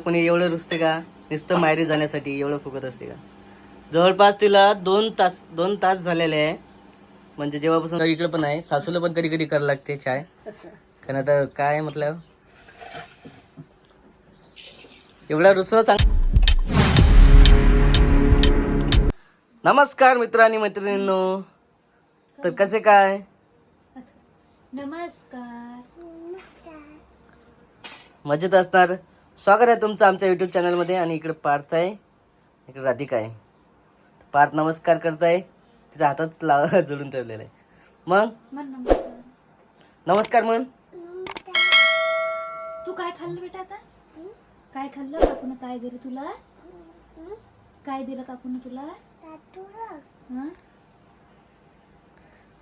पण एवढं रुसते का? नुसतं मायरी जाण्यासाठी एवढं फुकत असते का? जवळपास तिला दोन तास दोन तास झालेले आहे. म्हणजे जेव्हापासून इकडे पण आहे सासूला पण कधी कधी करायला लागते चाय. कारण आता काय म्हटलं? एवढा रुसवा चांग नमस्कार मित्र आणि मैत्रिणींनो. तर कसे काय? नमस्कार. मजेत असणार? स्वागत आहे तुमचं आमच्या युट्यूब चॅनलमध्ये आणि इकडे पार्थ आहे. इकडे राधिका आहे. पार्थ नमस्कार करताय. तिचा हातच लाव जोडून ठेवलेला आहे. मग? मन नमस्कार. म्हण. तू काय खाल्लं बेटा आता? काय खाल्लं काकून काय दिलं तुला? काय दिलं काकून तुला?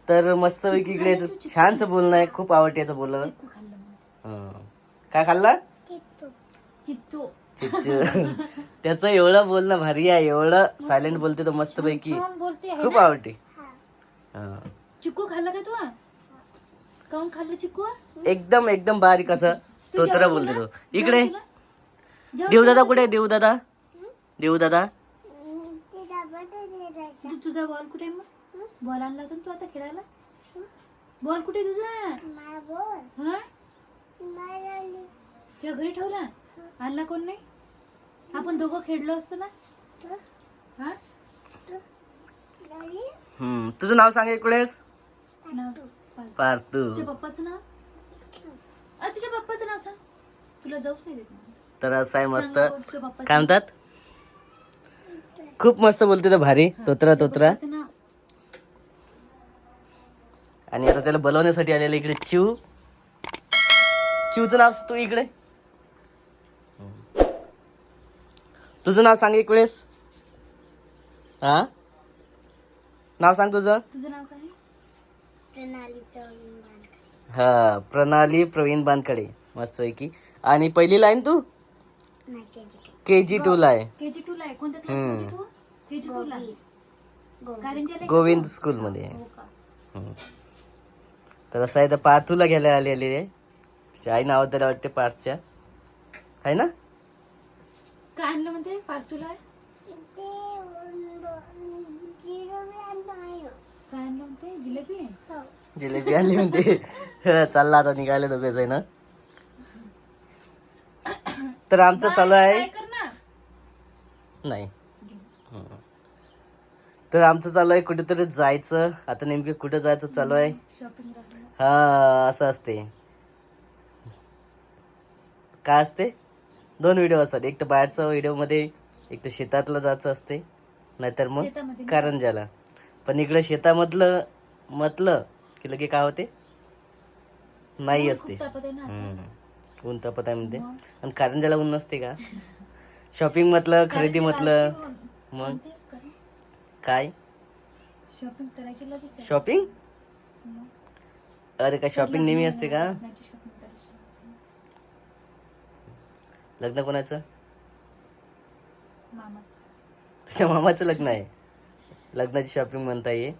तर मस्त इकडे छानसं बोलणं आहे. खूप आवडते याचं बोलणं. काय खाल्ला? चित्तू चिच्चू त्याचं एवढं बोलणं भारी आहे एवढं सायलेंट बोलते तो मस्त पैकी छान बोलते आहे खूप ना? आवडते. हं. चिक्कू खाल्लं का तू? काऊन खाल्लं चिक्कू? एकदम एकदम बारीक असं तो तर बोलते तो. इकडे. देवदादा कुठे आहे? देवदादा? देवदादा? तू तुझा बॉल कुठे आहे मग? बॉल आणला अजून तू आता खेळायला? बॉल कुठे आहे तुझा? हं? तुझ्या घरी ठेवला? आणला कोण नाही? आपण दोघं खेळलो असतो ना? हा? हम्म. तुझं नाव सांग पाल. पार्थू. तुझ्या पप्पाचं नाव? अ, तुझ्या पप्पाचं नाव सांग. तुला जाऊच नाही देत मला. तर असं आहे मस्त. सांग बरं, तुझ्या पप्पाचं. काय म्हणतात? खूप मस्त बोलते तो भारी. तोत्रा तोत्रा. पप्पाचं नाव? आणि आता त्याला बोलवण्यासाठी आलेलं इकडे चिव चिवचं नाव तू इकडे. तुझं नाव सांग एक वेळेस. हा? नाव सांग तुझं. तुझं नाव काय? हा प्रणाली प्रवीण बानकडे मस्त पैकी. आणि पहिली line Tu? K G to. ला आहे. केजी टू ला आहे. कोणत्या हम्म. क्लास तू? केजी टू ला कारंजीला आहे? गोविंद. स्कूल मध्ये आहे हो का? हम्म. तर असं आहे तर पार्थूला घ्यायला आलेली आहे. तिची आई नाव त्याला वाटते पार्थच्या. आहे ना? काय आणलं म्हणते? पार्थूला काय आणलं म्हणते? जिलेबी आहे? जिलेबी आणली म्हणते. हं, चालला आता निघायला दोघेच आहे ना तर आमचं चालू आहे. नाही. तर आमचं चालू आहे कुठेतरी जायचं. आता नेमके कुठे जायचं चालू आहे? हा असं असते. काय असते? दोन व्हिडिओ असतात एक तर बाहेरचा व्हिडिओमध्ये एक तर शेतातलं जायचं असते नाहीतर मग शेतामध्ये ना? कारंजाला पण इकडे शेतामधलं म्हटलं की लगे काय होते नाही ऊन असते खूप तापत आहे ना आता. हम्म. ऊन तापत आहे म्हणते मग? आणि कारंजाला ऊन नसते का शॉपिंग म्हटलं खरेदी म्हटलं ऊन. मग तेच कर ना. काय शॉपिंग करायची लगेच आहे. शॉपिंग मग. अरे काय शॉपिंग नेहमी असते का लग्नाची करायची. लग्न कोणाचं. तुझ्या मामाचं लग्न आहे. लग्नाची शॉपिंग म्हणता ये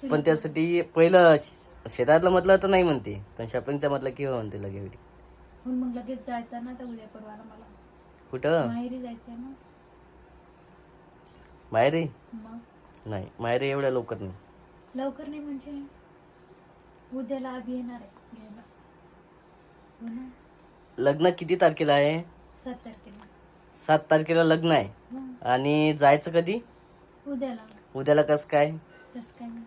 पण त्यासाठी पहिलं शेतातलं म्हटलं तर नाही म्हणते. पण शॉपिंगचं म्हटलं की हो म्हणते लगे एवढी म्हणून मग लगेच जायचं ना तर उद्या परवाला मला. कुठं? माहेरी जायचंय ना. माहेरी? मग? नाही माहेरी एवढ्या लवकर नाही. लवकर नाही म्हणजे? उद्याला अभि येणार आहे घ्यायला. लग्न किती तारखेला आहे? सात तारखेला. सात तारखेला लग्न आहे. हो. आणि जायचं कधी? उद्याला. उद्याला कसं काय? कसं काय नाही.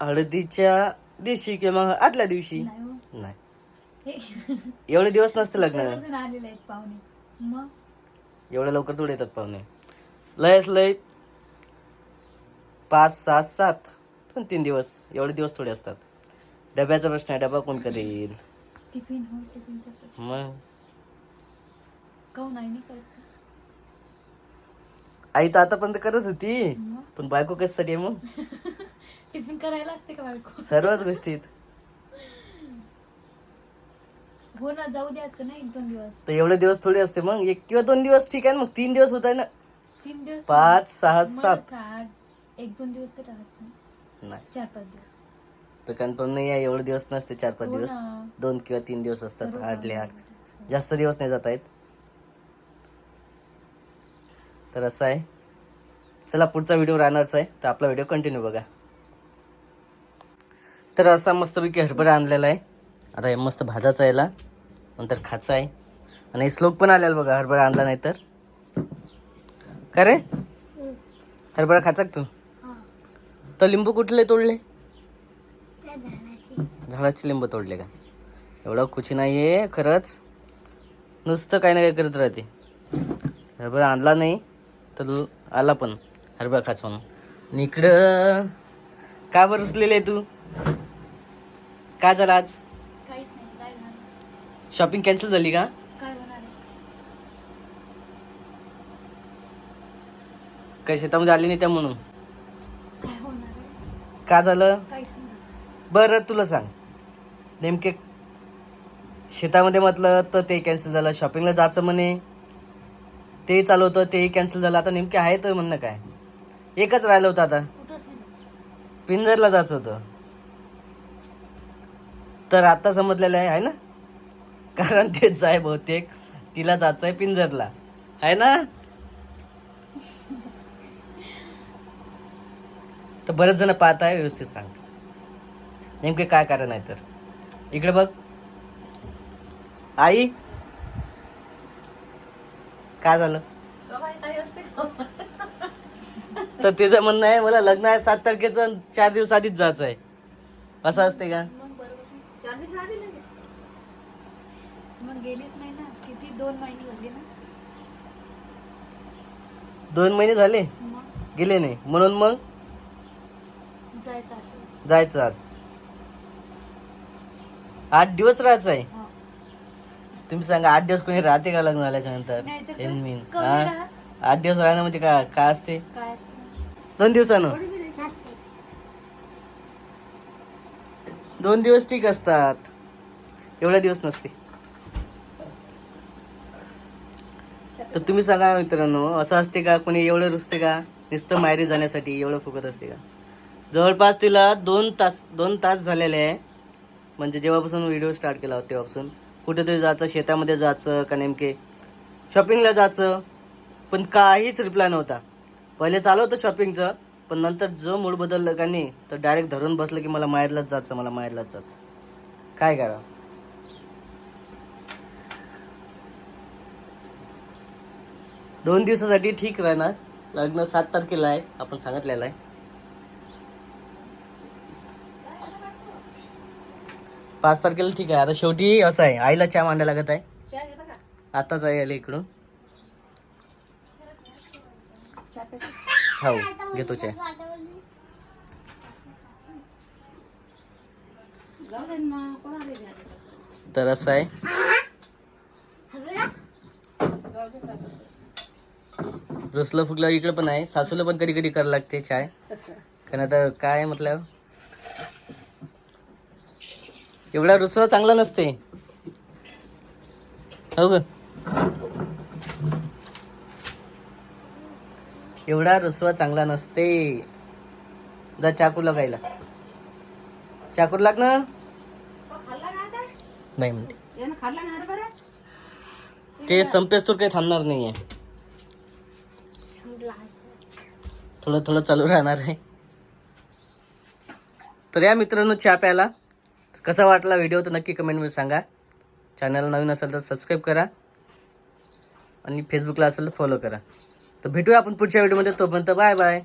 हळदीच्या दिवशी किंवा मग आदल्या दिवशी? नाही हो. नाही. हे. एवढे दिवस नसते लग्न. सर्वजण आलेले आहेत पाहुणे. मग? एवढ्या लवकर थोडे येतात पाहुणे. लयच लय. पाच सात सात. पण तीन दिवस. एवढे दिवस थोडे असतात. डब्याचा प्रश्न आहे. डबा कोण करेल? टिफिन हो टिफिनचा मग? काहून नाही नाही करत? आई तर आतापर्यंत करत होती मग? पण बायको कशासाठी आहे मग? टिफिन करायला असते का बायको? सर्वच गोष्टीत. हो ना जाऊ द्यायचं ना एक दोन दिवस. तर एवढे दिवस थोडे असते मग? एक किंवा दोन दिवस ठीक आहे ना मग तीन दिवस होत आहे ना. तीन दिवस पाच सहा मग सात. सात एक दोन दिवस तर राहायचं नाही. चार पाच दिवस. तर कन्फर्म नाही आहे एवढे दिवस नसते चार पाच हो दिवस. दोन किंवा तीन दिवस असतात हार्ड पाहुणे. जास्त दिवस नाही जात आहेत तर असं आहे. चला पुढचा व्हिडिओ राहणारच आहे. तर आपला व्हिडिओ कंटिन्यू बघा. तर असा मस्तपैकी हरभरा आणलेला आहे. आता हे मस्त भाजाचा याला. नंतर खाचा आहे. आणि श्लोक पण आलेला बघा हरभरा आणला नाही तर. का रे? हरभरा खाचा का तू? तर लिंबू कुठले तोडले? झाडाचे लिंबू तोडले का? एवढा खुशी नाही आहे खरंच. नुसतं काही ना काही करत राहते. हरभरा आणला नाही तर आला पण हरभरा खाच म्हणून इकडं का बरं रुसलेलं आहे तू? काय झालं आज? शॉपिंग कॅन्सल झाली का? काय शेतामध्ये आली नाही त्या म्हणून? का झालं? बरं तुला सांग. नेमके शेतामध्ये म्हटलं तर ते कॅन्सल झालं शॉपिंगला जायचं म्हणे. ते चालू होतं तेही कॅन्सल झालं. आता नेमके आहे तर म्हणणं काय? एकच राहिलं होतं आता. पिंजरला जायचं होतं. तर आता समजलेलं आहे आहे ना? कारण तेच आहे बहुतेक. तिला जायचं आहे पिंजरला आहे ना? तर बरेच जण पाहत आहे व्यवस्थित सांग. नेमके काय कारण आहे तर? इकडे बघ. आई? काय झालं? तर तिचं म्हणणं आहे मला लग्न आहे सात तारखेचं चार दिवस आधीच जायचं आहे. असं असते का? मग बरोबर. नाही. चार दिवस आधी लगे मग गेलीच नाही ना. किती? दोन महिने झाले ना. दोन महिने झाले? मग? गेले नाही. म्हणून मग? जायचं आज. आठ दिवस राहायचं आहे. हो. तुम्ही सांगा आठ दिवस कोणी राहते का लग्न झाल्याच्यानंतर नाहीतर काय? एन मीन कमी हा? राहा. आठ दिवस राहणं म्हणजे काय काय असते? काय असतं? दोन दिवसानं? दोन दिवस ठीक असतात. एवढे दिवस नसते. तर तुम्ही सांगा मित्रांनो असं असते का? कोणी एवढं रुसते का? नुसतं माहेरी जाण्यासाठी एवढं फुकत असते का? जवळपास तिला दोन तास दोन तास झालेले आहे. म्हणजे जेव्हापासून व्हिडिओ स्टार्ट केला होता तेव्हापासून. कुठेतरी जायचं शेतामध्ये जायचं का नेमके? शॉपिंगला जायचं पण काहीच रिप्लाय नव्हता. पहिले चालू होतं शॉपिंगचं पण नंतर जो मूड बदललं का नाही तर डायरेक्ट धरून बसलं की मला माहेरलाच जायचं मला माहेरलाच जायचं. काय करा दोन दिवसासाठी ठीक राहणार. लग्न सात तारखेला आहे आपण सांगितलेलं आहे. पाच तारखेला ठीक आहे. आता शेवटी असं आहे. आईला चहा मांडायला लागत आहे. आताच आई आली इकडून? हो घेतो चहा. तर असं आहे. रुसलं फुगलं इकडे पण आहे. सासूला पण कधी कधी करायला लागते चाय. कारण आता काय म्हटलं एवढा रुसवा चांगला नसते. हो ग. एवढा रुसवा चांगला नसते. जा चाकू लागायला. चाकूर लाग ना. नाही म्हणते. ते संपेस तर काही थांबणार नाहीये. थोडं थोडं चालू राहणार आहे. तर या मित्रांनो चहा प्यायला. कसा वाटला व्हिडिओ तर नक्की कमेंटमध्ये सांगा. चॅनल नवीन असेल तर सबस्क्राईब करा. आणि फेसबुकला असेल तर फॉलो करा. तर भेटूया आपण पुढच्या व्हिडिओमध्ये तोपर्यंत बाय बाय